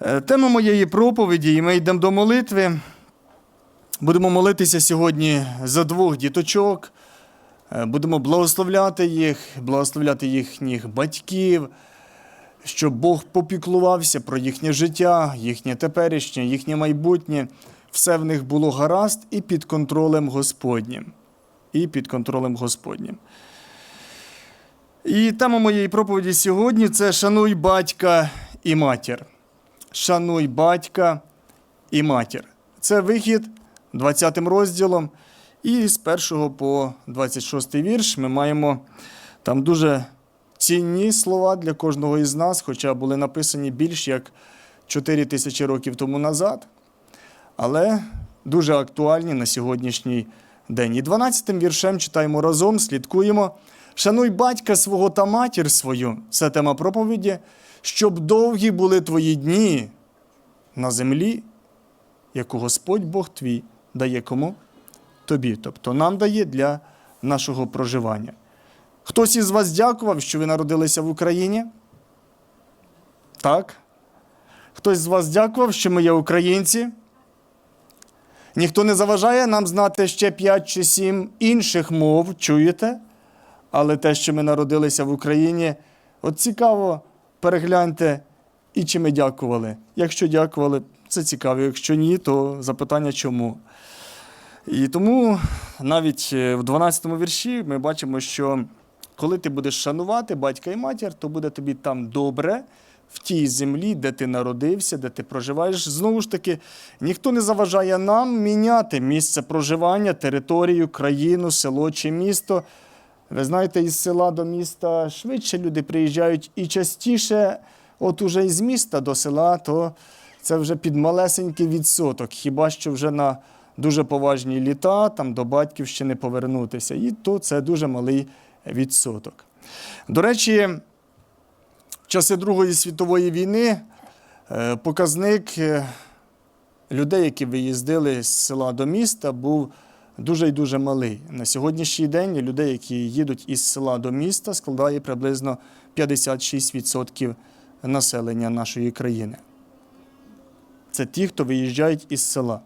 Е, Тема моєї проповіді, і ми йдемо до молитви. Будемо молитися сьогодні за двох діточок. Е, Будемо благословляти їх, благословляти їхніх батьків, щоб Бог попіклувався про їхнє життя, їхнє теперішнє, їхнє майбутнє. Все в них було гаразд і під контролем Господнім. І під контролем Господнім. І тема моєї проповіді сьогодні це шануй батька і матір. Шануй батька і матір. Це вихід 20 розділом. І з 1 по 26 вірш ми маємо там дуже цінні слова для кожного із нас, хоча були написані більш як 4 тисячі років тому назад, але дуже актуальні на сьогоднішній день. І 12 віршем читаємо разом, слідкуємо. Шануй батька свого та матір свою. Це тема проповіді, щоб довгі були твої дні на землі, яку Господь Бог твій дає кому? Тобі. Тобто нам дає для нашого проживання. Хтось із вас дякував, що ви народилися в Україні? Так? Хтось з вас дякував, що ми є українці? Ніхто не заважає нам знати ще 5 чи 7 інших мов, чуєте? Але те, що ми народилися в Україні, от цікаво, перегляньте, і чи ми дякували. Якщо дякували, це цікаво. Якщо ні, то запитання чому. І тому навіть е, в 12 вірші ми бачимо, що коли ти будеш шанувати батька і матір, то буде тобі там добре в тій землі, де ти народився, де ти проживаєш. Знову ж таки, ніхто не заважає нам міняти місце проживання, територію, країну, село чи місто. Ви знаєте, із села до міста швидше люди приїжджають і частіше, от уже із міста до села, то це вже під малесенький відсоток. Хіба що вже на дуже поважні літа, там до батьківщини повернутися. І то це дуже малий відсоток. До речі, в часи Другої світової війни е, показник е, людей, які виїздили з села до міста, був дуже і дуже малий. На сьогоднішній день людей, які їдуть із села до міста, складає приблизно 56% населення нашої країни. Це ті, хто виїжджають із села.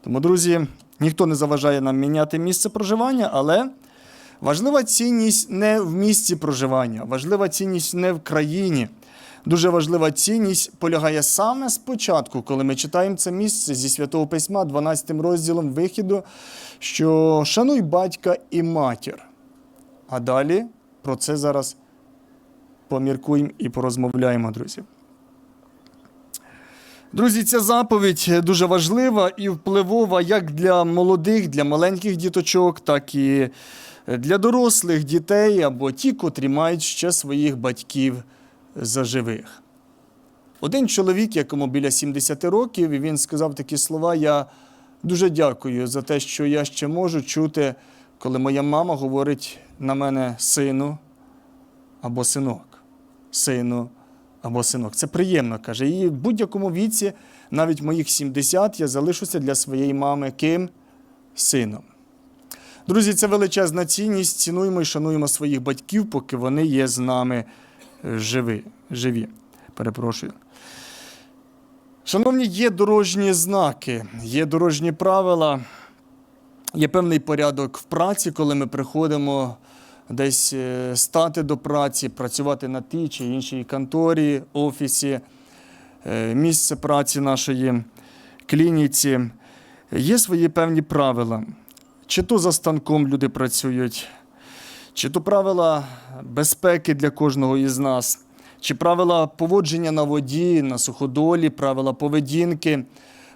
Тому, друзі, ніхто не заважає нам міняти місце проживання, але важлива цінність не в місці проживання, важлива цінність не в країні. Дуже важлива цінність полягає саме спочатку, коли ми читаємо це місце зі Святого Письма, 12 розділом вихіду, що шануй батька і матір. А далі про це зараз поміркуємо і порозмовляємо, друзі. Друзі, ця заповідь дуже важлива і впливова як для молодих, для маленьких діточок, так і для дорослих дітей або ті, котрі мають ще своїх батьків заживих. Один чоловік, якому біля 70 років, і він сказав такі слова: Я дуже дякую за те, що я ще можу чути, коли моя мама говорить на мене сину або синок. Сину або синок. Це приємно, каже. І в будь-якому віці, навіть моїх 70, я залишуся для своєї мами ким? Сином. Друзі, це величезна цінність. Цінуємо і шануємо своїх батьків, поки вони є з нами живі. живі. Перепрошую. Шановні, є дорожні знаки, є дорожні правила, є певний порядок в праці, коли ми приходимо десь е, стати до праці, працювати на тій чи іншій конторі, офісі, е, місце праці нашої клініці. Є свої певні правила. Чи то за станком люди працюють, чи то правила безпеки для кожного із нас, чи правила поводження на воді, на суходолі, правила поведінки,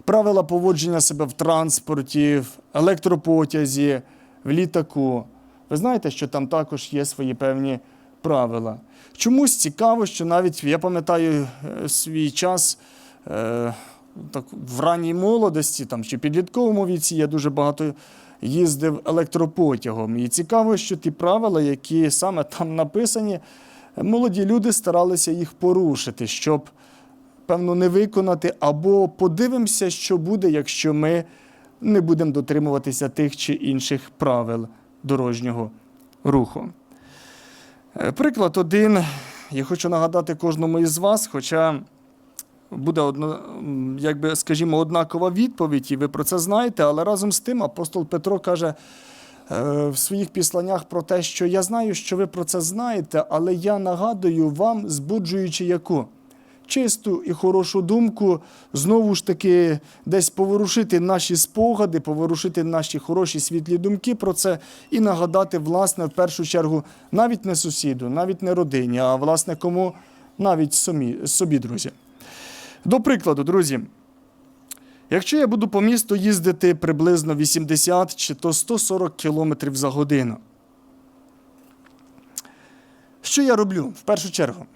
правила поводження себе в транспорті, в електропотязі, в літаку. Ви знаєте, що там також є свої певні правила. Чомусь цікаво, що навіть я пам'ятаю е, свій час е, так, в ранній молодості там, чи підлітковому віці я дуже багато їздив електропотягом. І цікаво, що ті правила, які саме там написані, молоді люди старалися їх порушити, щоб, певно, не виконати, або подивимося, що буде, якщо ми не будемо дотримуватися тих чи інших правил дорожнього руху. Е, Приклад один. Я хочу нагадати кожному із вас, хоча буде одно, якби, скажімо, однакова відповідь, і ви про це знаєте, але разом з тим апостол Петро каже е, в своїх післаннях про те, що я знаю, що ви про це знаєте, але я нагадую вам, збуджуючи яку? Чисту і хорошу думку, знову ж таки, десь поворушити наші спогади, поворушити наші хороші світлі думки про це і нагадати, власне, в першу чергу, навіть не сусіду, навіть не родині, а власне кому навіть самі, собі, друзі. До прикладу, друзі, якщо я буду по місту їздити приблизно 80 чи то 140 км за годину, що я роблю в першу чергу?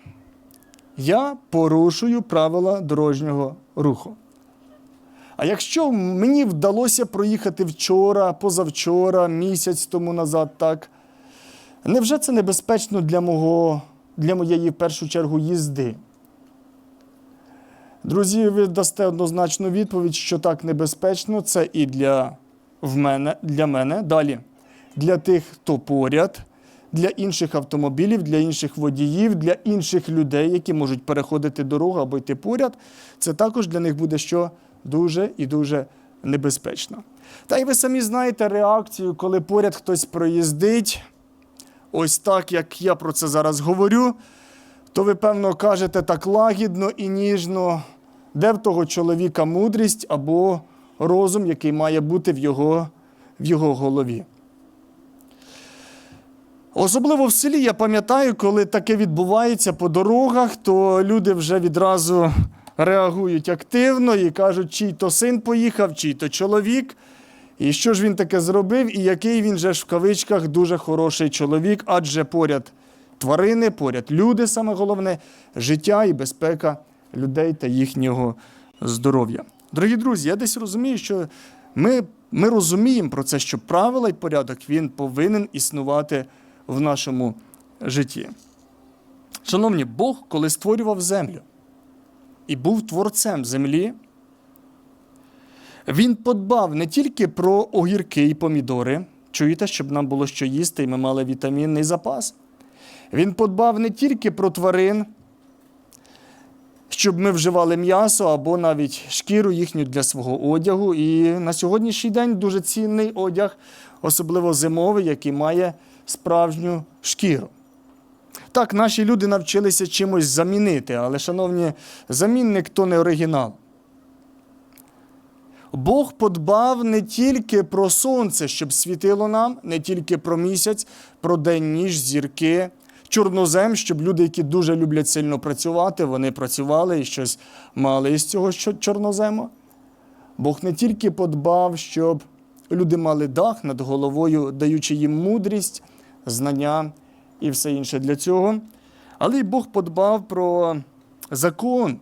Я порушую правила дорожнього руху. А якщо мені вдалося проїхати вчора, позавчора, місяць тому назад, так, невже це небезпечно для, мого, для моєї в першу чергу їзди? Друзі, ви дасте однозначну відповідь, що так небезпечно, це і для, в мене, для мене. Далі, для тих, хто поряд, для інших автомобілів, для інших водіїв, для інших людей, які можуть переходити дорогу або йти поряд. Це також для них буде що дуже і дуже небезпечно. Та й ви самі знаєте реакцію, коли поряд хтось проїздить, ось так, як я про це зараз говорю то ви, певно, кажете так лагідно і ніжно, де в того чоловіка мудрість або розум, який має бути в його, в його голові. Особливо в селі я пам'ятаю, коли таке відбувається по дорогах, то люди вже відразу реагують активно і кажуть, чий то син поїхав, чий то чоловік. І що ж він таке зробив, і який він же ж в кавичках дуже хороший чоловік, адже поряд тварини, поряд люди, саме головне, життя і безпека людей та їхнього здоров'я. Дорогі друзі, я десь розумію, що ми, ми розуміємо про це, що правила і порядок він повинен існувати в нашому житті. Шановні, Бог, коли створював землю і був творцем землі, він подбав не тільки про огірки і помідори, чуєте, щоб нам було що їсти, і ми мали вітамінний запас. Він подбав не тільки про тварин, щоб ми вживали м'ясо або навіть шкіру їхню для свого одягу. І на сьогоднішній день дуже цінний одяг, особливо зимовий, який має справжню шкіру. Так, наші люди навчилися чимось замінити, але, шановні, замінник то не оригінал. Бог подбав не тільки про сонце, щоб світило нам, не тільки про місяць, про день ніж, зірки, чорнозем, щоб люди, які дуже люблять сильно працювати, вони працювали і щось мали із цього чорнозему. Бог не тільки подбав, щоб люди мали дах над головою, даючи їм мудрість, знання і все інше для цього, але й Бог подбав про закон,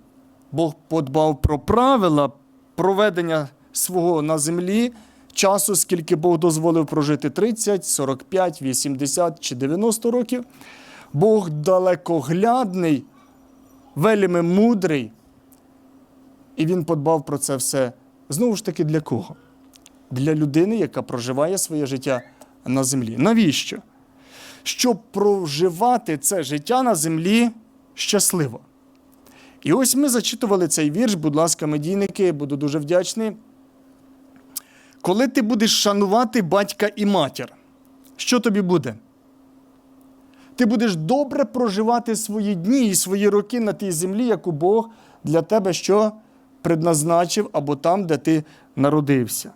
Бог подбав про правила проведення свого на землі часу, скільки Бог дозволив прожити 30, 45, 80 чи 90 років. Бог далекоглядний, вельми мудрий, і він подбав про це все. Знову ж таки, для кого? Для людини, яка проживає своє життя на землі. Навіщо? Щоб проживати це життя на землі щасливо. І ось ми зачитували цей вірш, будь ласка, медійники, буду дуже вдячний. Коли ти будеш шанувати батька і матір, що тобі буде? Ти будеш добре проживати свої дні і свої роки на тій землі, яку Бог для тебе що предназначив або там, де ти народився.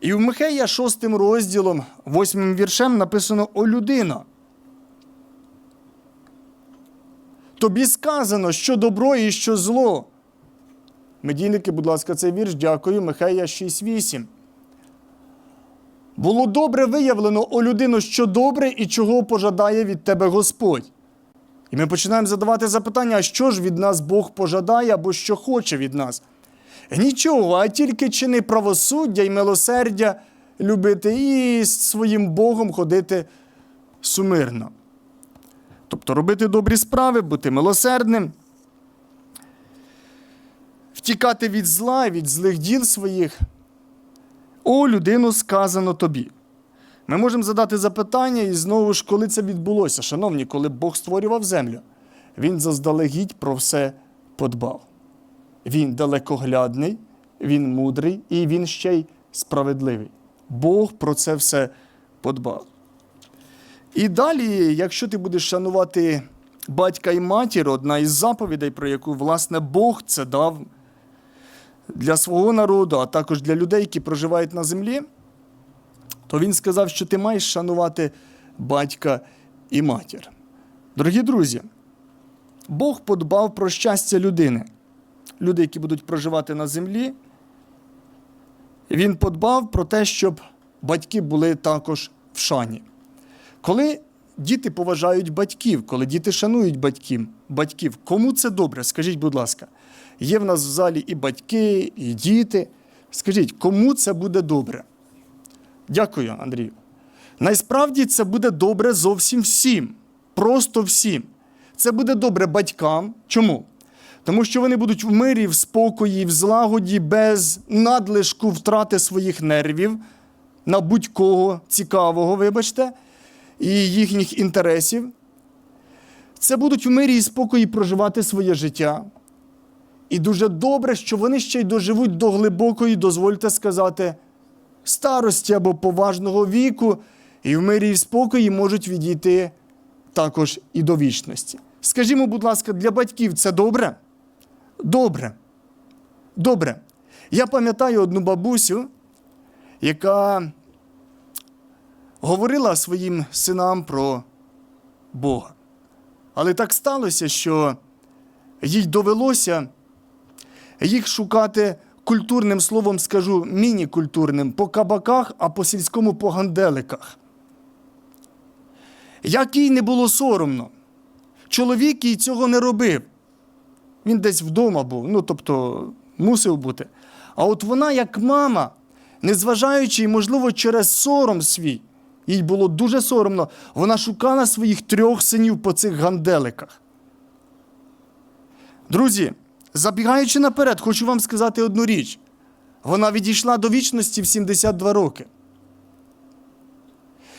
І в Михея 6 розділом, 8 віршем написано О людина. Тобі сказано, що добро і що зло. Медійники, будь ласка, цей вірш, дякую, Михея 6.8. Було добре виявлено о людину, що добре і чого пожадає від тебе Господь. І ми починаємо задавати запитання, а що ж від нас Бог пожадає або що хоче від нас? Нічого, а тільки чини правосуддя і милосердя любити і з своїм Богом ходити сумирно. Тобто робити добрі справи, бути милосердним, втікати від зла, від злих діл своїх. О, людину сказано тобі. Ми можемо задати запитання, і знову ж, коли це відбулося, шановні, коли Бог створював землю, Він заздалегідь про все подбав. Він далекоглядний, він мудрий і він ще й справедливий. Бог про це все подбав. І далі, якщо ти будеш шанувати батька і матір, одна із заповідей, про яку, власне, Бог це дав для свого народу, а також для людей, які проживають на землі, то він сказав, що ти маєш шанувати батька і матір. Дорогі друзі, Бог подбав про щастя людини. Люди, які будуть проживати на землі, він подбав про те, щоб батьки були також в шані. Коли діти поважають батьків, коли діти шанують батьків, батьків, кому це добре? Скажіть, будь ласка, є в нас в залі і батьки, і діти. Скажіть, кому це буде добре? Дякую, Андрію. Насправді це буде добре зовсім всім. Просто всім. Це буде добре батькам. Чому? Тому що вони будуть в мирі, в спокої, в злагоді, без надлишку втрати своїх нервів на будь-кого цікавого, вибачте, і їхніх інтересів. Це будуть в мирі і спокої проживати своє життя. І дуже добре, що вони ще й доживуть до глибокої, дозвольте сказати, старості або поважного віку, і в мирі і спокої можуть відійти також і до вічності. Скажімо, будь ласка, для батьків це добре? Добре. Добре. Я пам'ятаю одну бабусю, яка говорила своїм синам про Бога. Але так сталося, що їй довелося їх шукати культурним словом, скажу, міні-культурним, по кабаках, а по сільському по ганделиках. Як їй не було соромно. Чоловік їй цього не робив. Він десь вдома був, ну тобто мусив бути. А от вона, як мама, незважаючи, можливо, через сором свій, їй було дуже соромно, вона шукала своїх трьох синів по цих ганделиках. Друзі, забігаючи наперед, хочу вам сказати одну річ. Вона відійшла до вічності в 72 роки.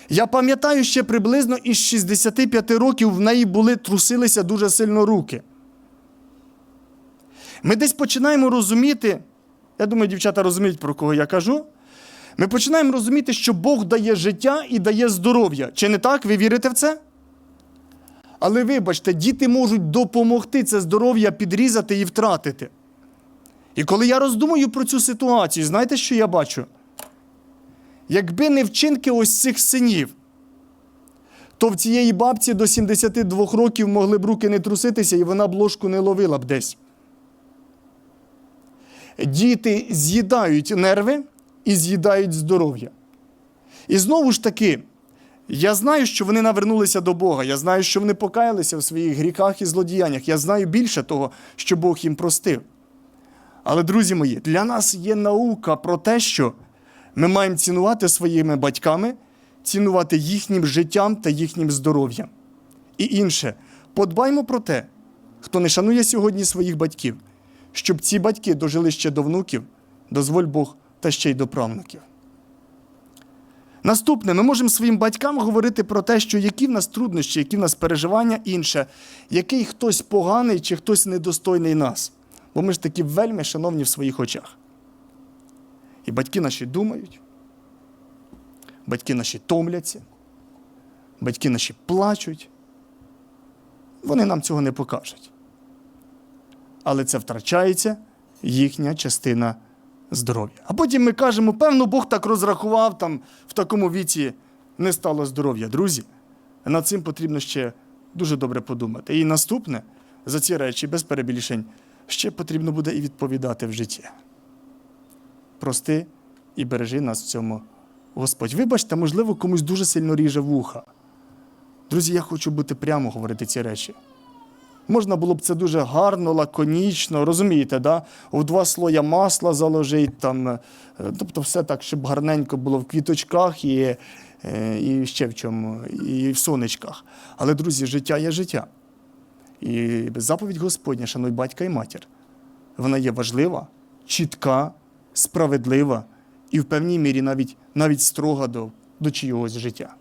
Я пам'ятаю, ще приблизно із 65 років в неї були трусилися дуже сильно руки. Ми десь починаємо розуміти, я думаю, дівчата розуміють, про кого я кажу. Ми починаємо розуміти, що Бог дає життя і дає здоров'я. Чи не так? Ви вірите в це? Але вибачте, діти можуть допомогти це здоров'я підрізати і втратити. І коли я роздумую про цю ситуацію, знаєте, що я бачу? Якби не вчинки ось цих синів, то в цієї бабці до 72 років могли б руки не труситися, і вона б ложку не ловила б десь. Діти з'їдають нерви і з'їдають здоров'я. І знову ж таки, я знаю, що вони навернулися до Бога. Я знаю, що вони покаялися в своїх гріхах і злодіяннях. Я знаю більше того, що Бог їм простив. Але, друзі мої, для нас є наука про те, що ми маємо цінувати своїми батьками, цінувати їхнім життям та їхнім здоров'ям. І інше, подбаймо про те, хто не шанує сьогодні своїх батьків, щоб ці батьки дожили ще до внуків, дозволь Бог, та ще й до правнуків. Наступне, ми можемо своїм батькам говорити про те, що які в нас труднощі, які в нас переживання інше, який хтось поганий чи хтось недостойний нас. Бо ми ж такі вельми шановні в своїх очах. І батьки наші думають, батьки наші томляться, батьки наші плачуть. Вони нам цього не покажуть. Але це втрачається їхня частина здоров'я. А потім ми кажемо, певно, Бог так розрахував, там в такому віці не стало здоров'я. Друзі, над цим потрібно ще дуже добре подумати. І наступне за ці речі, без перебільшень, ще потрібно буде і відповідати в житті. Прости і бережи нас в цьому, Господь. Вибачте, можливо, комусь дуже сильно ріже вуха. Друзі, я хочу бути прямо говорити ці речі. Можна було б це дуже гарно, лаконічно, розумієте, да? в два слоя масла заложити, там, е, тобто все так, щоб гарненько було в квіточках і, е, і ще в чому, і в сонечках. Але, друзі, життя є життя. І заповідь Господня, шануй батька і матір, вона є важлива, чітка, справедлива і в певній мірі навіть, навіть строга до, до чийогось життя.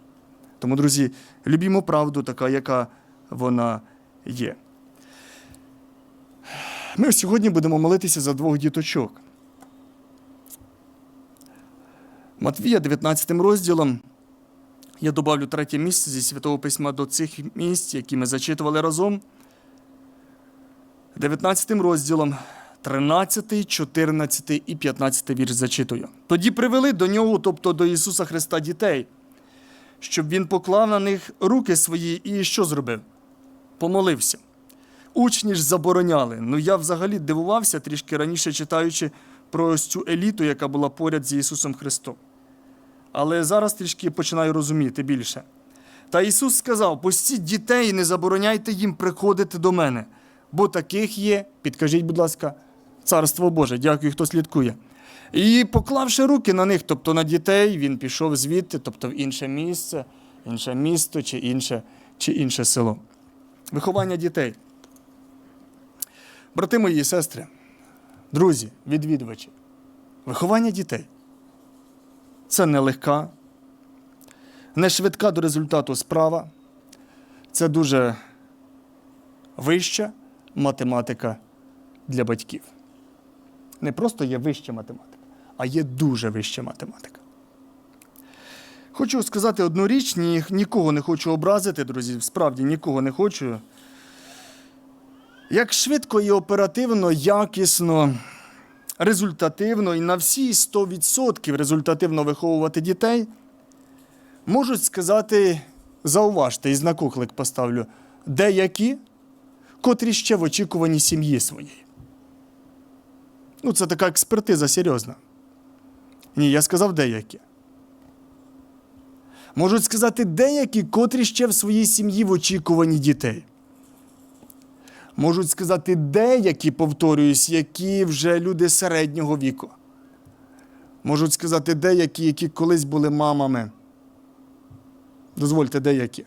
Тому, друзі, любімо правду, така, яка вона є. Ми сьогодні будемо молитися за двох діточок. Матвія, 19 розділом. Я добавлю третє місце зі Святого Письма до цих місць, які ми зачитували разом. 19 розділом, 13, 14 і 15 вірш зачитую. Тоді привели до нього, тобто до Ісуса Христа, дітей, щоб Він поклав на них руки свої і що зробив? Помолився. Учні ж забороняли. Ну я взагалі дивувався трішки раніше читаючи про ось цю еліту, яка була поряд з Ісусом Христом. Але зараз трішки починаю розуміти більше. Та Ісус сказав: пустіть дітей не забороняйте їм приходити до мене, бо таких є, підкажіть, будь ласка, Царство Боже, дякую, хто слідкує. І поклавши руки на них, тобто на дітей, він пішов звідти, тобто в інше місце, інше місто чи інше, чи інше село. Виховання дітей. Брати мої сестри, друзі, відвідувачі, виховання дітей це не легка, не швидка до результату справа. Це дуже вища математика для батьків. Не просто є вища математика, а є дуже вища математика. Хочу сказати одну річ, ні, нікого не хочу образити, друзі, справді нікого не хочу. Як швидко і оперативно, якісно, результативно і на всі 100% результативно виховувати дітей, можуть сказати, зауважте, і знак оклик поставлю, деякі, котрі ще в очікуванні сім'ї своєї. Ну, це така експертиза серйозна. Ні, я сказав деякі. Можуть сказати деякі, котрі ще в своїй сім'ї в очікуванні дітей. Можуть сказати деякі, повторююсь, які вже люди середнього віку. Можуть сказати деякі, які колись були мамами. Дозвольте, деякі.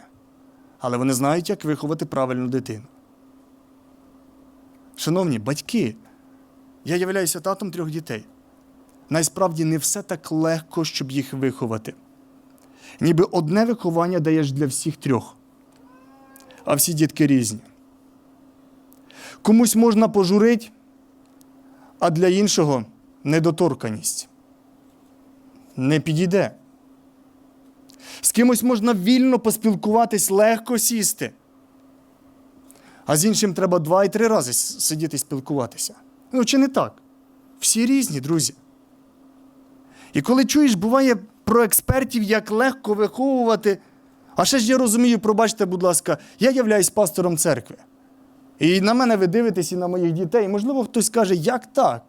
Але вони знають, як виховати правильну дитину. Шановні батьки, я являюся татом трьох дітей. Насправді не все так легко, щоб їх виховати. Ніби одне виховання даєш для всіх трьох, а всі дітки різні. Комусь можна пожурити, а для іншого недоторканість. Не підійде. З кимось можна вільно поспілкуватись, легко сісти. А з іншим треба два і три рази сидіти спілкуватися. Ну, чи не так? Всі різні, друзі. І коли чуєш, буває про експертів, як легко виховувати. А ще ж я розумію, пробачте, будь ласка, я являюсь пастором церкви. І на мене ви дивитесь і на моїх дітей. Можливо, хтось каже, як так?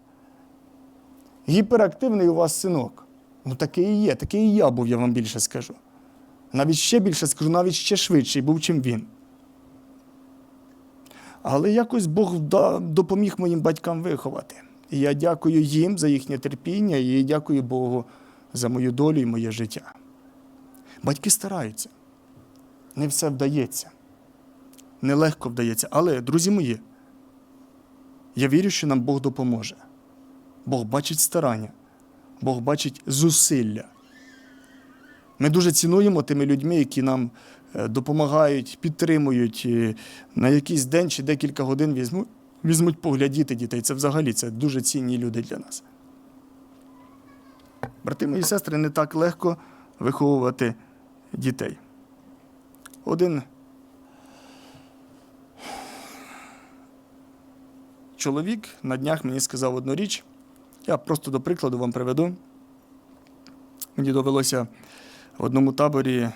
Гіперактивний у вас синок. Ну, такий і є, такий і я був, я вам більше скажу. Навіть ще більше скажу, навіть ще швидший був, чим він. Але якось Бог допоміг моїм батькам виховати. І я дякую їм за їхнє терпіння, і дякую Богу за мою долю і моє життя. Батьки стараються, не все вдається нелегко вдається. Але, друзі мої, я вірю, що нам Бог допоможе. Бог бачить старання, Бог бачить зусилля. Ми дуже цінуємо тими людьми, які нам е, допомагають, підтримують на якийсь день чи декілька годин візьмуть, візьмуть поглядіти дітей. Це взагалі це дуже цінні люди для нас. Брати мої сестри, не так легко виховувати дітей. Один чоловік на днях мені сказав одну річ. Я просто до прикладу вам приведу. Мені довелося в одному таборі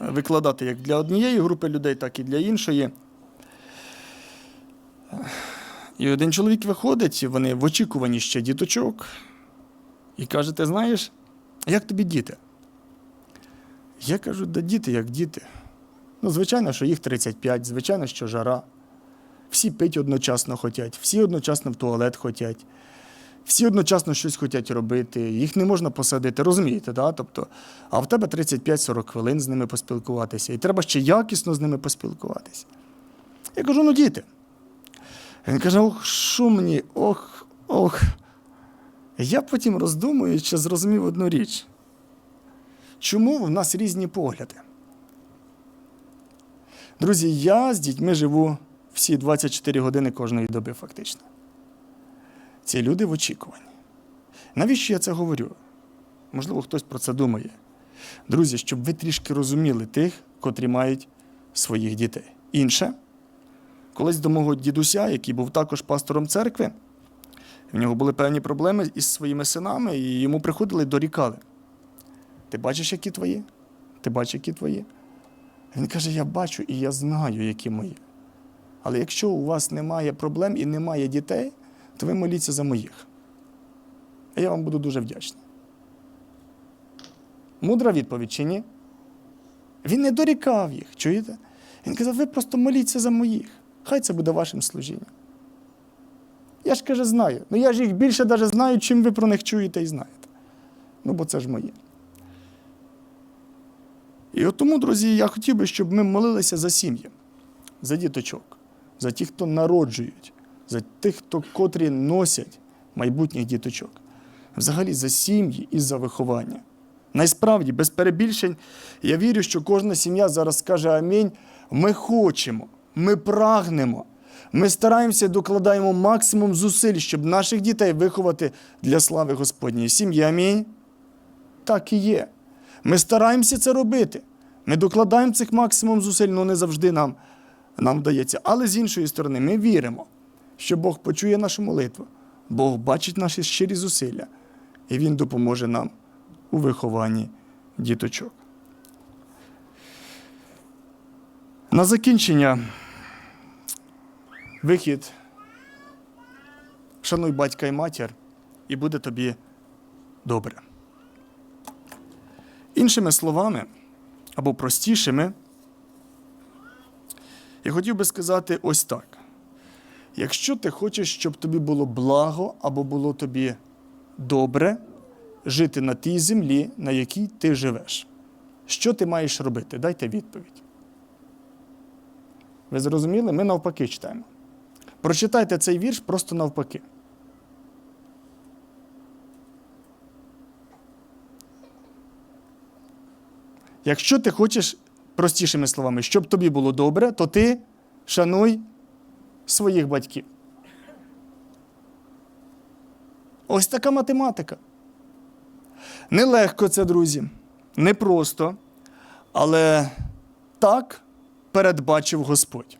викладати як для однієї групи людей, так і для іншої. І один чоловік виходить, вони в очікуванні ще діточок, і каже: ти знаєш, як тобі діти? Я кажу, да діти, як діти. Ну, звичайно, що їх 35, звичайно, що жара всі пить одночасно хочуть, всі одночасно в туалет хочуть, всі одночасно щось хочуть робити, їх не можна посадити, розумієте? да? Тобто, А в тебе 35-40 хвилин з ними поспілкуватися. І треба ще якісно з ними поспілкуватися. Я кажу, ну діти. Він каже, ох, що мені, ох, ох. Я потім роздумую, чи зрозумів одну річ. Чому в нас різні погляди? Друзі, я з дітьми живу всі 24 години кожної доби, фактично. Ці люди в очікуванні. Навіщо я це говорю? Можливо, хтось про це думає. Друзі, щоб ви трішки розуміли тих, котрі мають своїх дітей. Інше, колись до мого дідуся, який був також пастором церкви, в нього були певні проблеми із своїми синами, і йому приходили дорікали. Ти бачиш, які твої? Ти бачиш, які твої? Він каже: Я бачу і я знаю, які мої. Але якщо у вас немає проблем і немає дітей, то ви моліться за моїх. А я вам буду дуже вдячний. Мудра відповідь чи ні? Він не дорікав їх, чуєте? Він казав, ви просто моліться за моїх. Хай це буде вашим служінням. Я ж каже, знаю. Ну я ж їх більше навіть знаю, чим ви про них чуєте і знаєте. Ну, бо це ж моє. І от тому, друзі, я хотів би, щоб ми молилися за сім'ї, за діточок, за тих, хто народжують, за тих, хто котрі носять майбутніх діточок. Взагалі за сім'ї і за виховання. Найсправді, без перебільшень, я вірю, що кожна сім'я зараз скаже амінь. Ми хочемо, ми прагнемо, ми стараємося докладаємо максимум зусиль, щоб наших дітей виховати для слави Господньої. Сім'ї амінь. Так і є. Ми стараємося це робити. Ми докладаємо цих максимум зусиль, але не завжди нам, нам вдається. Але з іншої сторони, ми віримо, що Бог почує нашу молитву, Бог бачить наші щирі зусилля, і Він допоможе нам у вихованні діточок. На закінчення вихід. Шануй батька і матір, і буде тобі добре. Іншими словами, або простішими, я хотів би сказати ось так. Якщо ти хочеш, щоб тобі було благо або було тобі добре жити на тій землі, на якій ти живеш, що ти маєш робити? Дайте відповідь. Ви зрозуміли? Ми навпаки читаємо. Прочитайте цей вірш просто навпаки. Якщо ти хочеш, простішими словами, щоб тобі було добре, то ти шануй своїх батьків. Ось така математика. Нелегко це, друзі, непросто, але так передбачив Господь.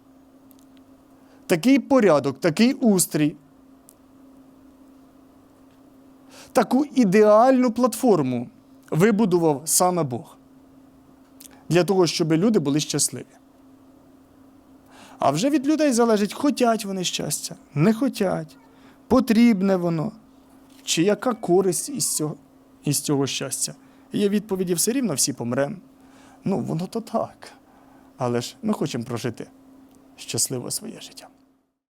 Такий порядок, такий устрій, таку ідеальну платформу вибудував саме Бог для того, щоб люди були щасливі. А вже від людей залежить, хотять вони щастя, не хотять, потрібне воно, чи яка користь із цього, із цього щастя. Є відповіді все рівно всі помремо. Ну, воно то так. Але ж ми хочемо прожити щасливо своє життя.